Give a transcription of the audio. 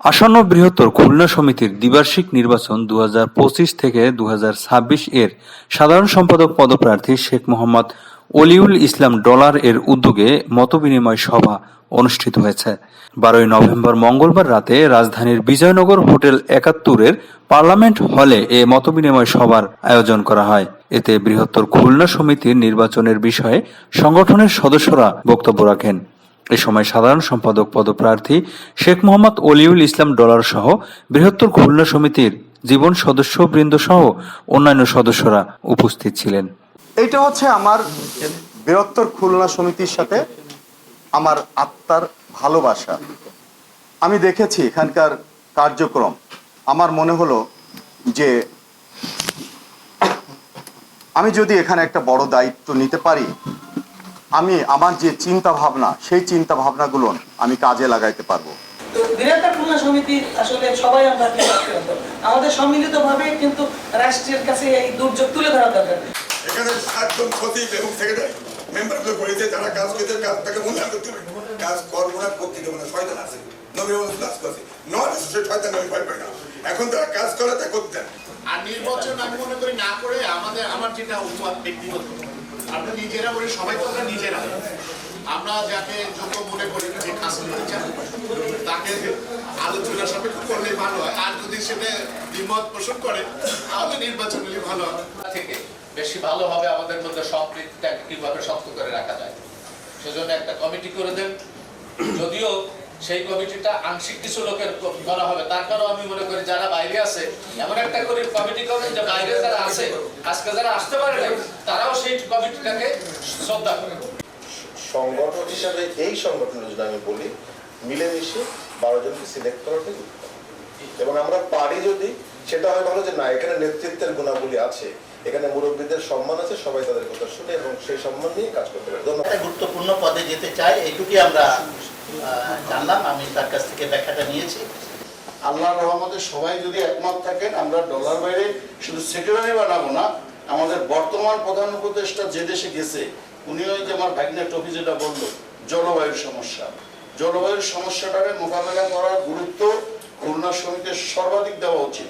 আসন্ন বৃহত্তর খুলনা সমিতির দ্বিবার্ষিক নির্বাচন দু হাজার পঁচিশ থেকে দু হাজার ছাব্বিশ এর সাধারণ সম্পাদক পদপ্রার্থী শেখ মোহাম্মদ অলিউল ইসলাম ডলার এর উদ্যোগে মতবিনিময় সভা অনুষ্ঠিত হয়েছে। বারোই নভেম্বর মঙ্গলবার রাতে রাজধানীর বিজয়নগর হোটেল একাত্তরের পার্লামেন্ট হলে এ মতবিনিময় সভার আয়োজন করা হয়। এতে বৃহত্তর খুলনা সমিতির নির্বাচনের বিষয়ে সংগঠনের সদস্যরা বক্তব্য রাখেন। এ সময় সাধারণ সম্পাদক পদপ্রার্থী শেখ মোহাম্মদ অলিউল ইসলাম ডলার সহ বৃহত্তর খুলনা সমিতির জীবন সদস্য বৃন্দ সহ অন্যান্য সদস্যরা উপস্থিত ছিলেন। এটা হচ্ছে আমার বৃহত্তর খুলনা সমিতির সাথে আমার আত্মার ভালোবাসা। আমি দেখেছি এখানকার কার্যক্রম। আমার মনে হলো যে আমি যদি এখানে একটা বড় দায়িত্ব নিতে পারি আমি আমার যে চিন্তা ভাবনা সেই চিন্তা ভাবনাগুলো আমি কাজে লাগাইতে পারব। তো খুলনা সমিতি আসলে সবাই আমরা আমাদের সম্মিলিতভাবে কিন্তু রাষ্ট্রের কাছে এই দুর্যোগ তুলে ধরা দরকার। এখানে সাতজন সচিব এবং সেক্রেটারি মেম্বারগুলো করেছে যারা কাজ করতে কাজটাকে মূল্যায়ন করতে হবে। কাজ করব না করতে দেবো না শয়তান আছে। নবীর কাজ করছে। নয় সে শয়তান আমি ভয় পাই না। এখন তারা কাজ করে তা করতে আর নির্বাচন আমি মনে করি না করে আমাদের আমার যেটা ব্যক্তিগত আমরা নিজেরা বলি, সবাই তো আমরা নিজেরা। আমরা যাকে যোগ্য মনে করি, যে কাজ করতে চান তাকে আলোচনা সাপেক্ষ করলে ভালো হয়। আর যদি সেটা দ্বিমত পোষণ করে, তাহলে নির্বাচন হলে ভালো থেকে বেশি ভালোভাবে আমাদের মধ্যে সম্পৃক্তটাকে কীভাবে শক্ত করে রাখা যায়। সেজন্য একটা কমিটি করে দেন। যদিও সেই কমিটিটা আংশিক কিছু লোকের করা হবে। তারপরেও আমি মনে করি যারা বাইরে আছে এমন একটা করে কমিটি করেন যে বাইরে যারা আছে আজকে যারা আসতে পারে না তারাও সেই কমিটিটাকে শ্রদ্ধা করে। সংগঠন হিসাবে এই সংগঠনের যদি আমি বলি মিলেমিশে বারো জনকে সিলেক্ট করাটাই এবং আমরা পারি যদি সেটা হয় ভালো যে না এখানে নেতৃত্বের গুণাবলী আছে এখানে মুরব্বীদের সম্মান আছে সবাই তাদের কথা শুনে এবং সেই সম্মান নিয়ে কাজ করতে পারে। একটা গুরুত্বপূর্ণ পদে যেতে চাই এইটুকুই আমরা জানলাম, আমি তার কাছ থেকে নিয়েছি। আল্লাহর রহমতে সবাই যদি একমত থাকেন, আমরা ডলার বাইরে শুধু সেক্রেটারি বানাবো না, আমাদের বর্তমান প্রধান উপদেষ্টা যে দেশে গেছে উনি ওই যে আমার ভাগনা টপি যেটা বলল, জলবায়ুর সমস্যা। জলবায়ুর সমস্যাটাকে মোকাবেলা করার গুরুত্ব খুলনা সমিতির সর্বাধিক দেওয়া উচিত।